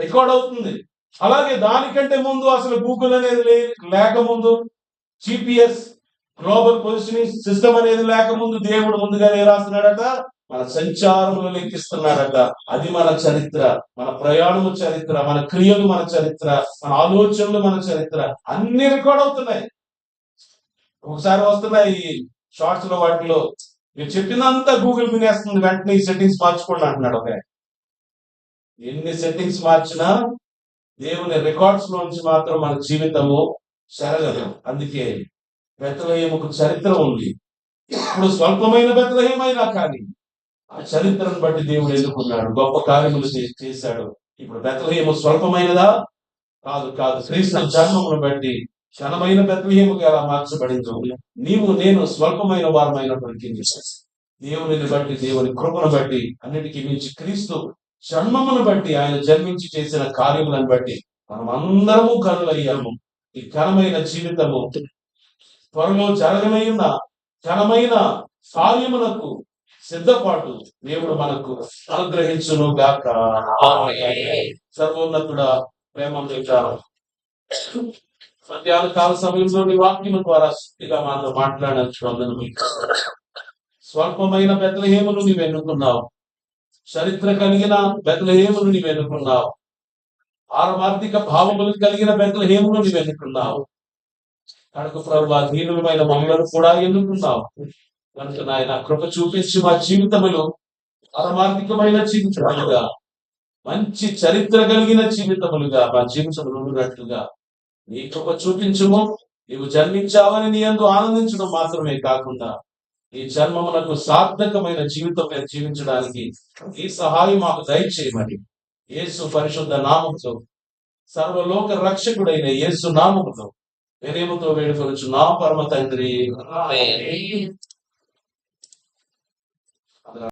Record అవుతుంది. అలాగే దానికంటే ముందు అసలు గూగుల్ అనేది లే- లేకముందు జిపిఎస్ గ్లోబల్ పొజిషనింగ్ సిస్టమ్ అనేది లేకముందు దేవుడు ముందుగానే రాస్తున్నాడట? మన సంచారములు లెక్కిస్తున్నాడట. అది మన చరిత్ర మన ప్రయాణము చరిత్ర మన క్రియలు మన చరిత్ర మన ఆలోచనలు మన చరిత్ర. అన్ని రికార్డ్ అవుతున్నాయి. ఒకసారి వస్తున్నాయి షార్ట్స్లో వాటిలో. మీరు చెప్పినంత గూగుల్ వినేస్తుంది వెంటనే ఈ సెట్టింగ్స్ మార్చుకోండి అంటున్నాడు ఒక ఎన్ని సెట్టింగ్స్ మార్చినా దేవుని రికార్డ్స్ లోంచి మాత్రం మన జీవితము సరగదు అందుకే బెత్తలహేముకు చరిత్ర ఉంది. ఇప్పుడు స్వల్పమైన బెత్తలహేమైనా కానీ ఆ చరిత్రను బట్టి దేవుడు ఎన్నుకున్నాడు గొప్ప కార్యములు చేశాడు. ఇప్పుడు బెత్తలహేము స్వల్పమైనదా? కాదు కాదు. క్రీస్తు జన్మమును బట్టి క్షణమైన బెత్తలహేముగా ఎలా మార్చబడింది నీవు నేను స్వల్పమైన వారమైనప్పటికీ దేవునిని బట్టి దేవుని కృపను బట్టి అన్నిటికీ మించి క్రీస్తు జన్మమును బట్టి ఆయన జన్మించి చేసిన కార్యములను బట్టి మనం అందరము కనులయ్యాము ఈ ఘనమైన జీవితము త్వరలో జరగనైన ఘనమైన కార్యములకు సిద్ధపాటు దేవుడు మనకు అనుగ్రహించును గాక సర్వోన్నతుడ ప్రేమ మధ్యాహ్న కాల సమయంలో నీ వాక్యము ద్వారా శక్తిగా మాతో మాట్లాడచ్చు మీకు స్వల్పమైన బెత్తలహేమును నీవు ఎన్నుకున్నావు. చరిత్ర కలిగిన బెత్తలహేమును నీవు ఎన్నుకున్నావు ఆరమార్థిక భావములు కలిగిన బెత్తలహేమును నీవు ఎన్నుకున్నావు కనుక ప్రభు అధీనులమైన మమ్మలను కూడా ఎన్నుకున్నావు. కనుక నాయన కృప చూపించి మా జీవితములు పరమార్థికమైన జీవితములుగా మంచి చరిత్ర కలిగిన జీవితములుగా మా జీవితములు ఉన్నట్లుగా నీ కృప చూపించుము. నీవు జన్మించావని నీ అందు ఆనందించడం మాత్రమే కాకుండా ఈ జన్మమునకు సార్థకమైన జీవితం మీద జీవించడానికి ఈ సహాయం మాకు దయచేయమని యేసు పరిశుద్ధ నామముతో సర్వలోక రక్షకుడైన యేసు నామముతో వినయముతో వేడుకొనుచు నా పరమ తండ్రి.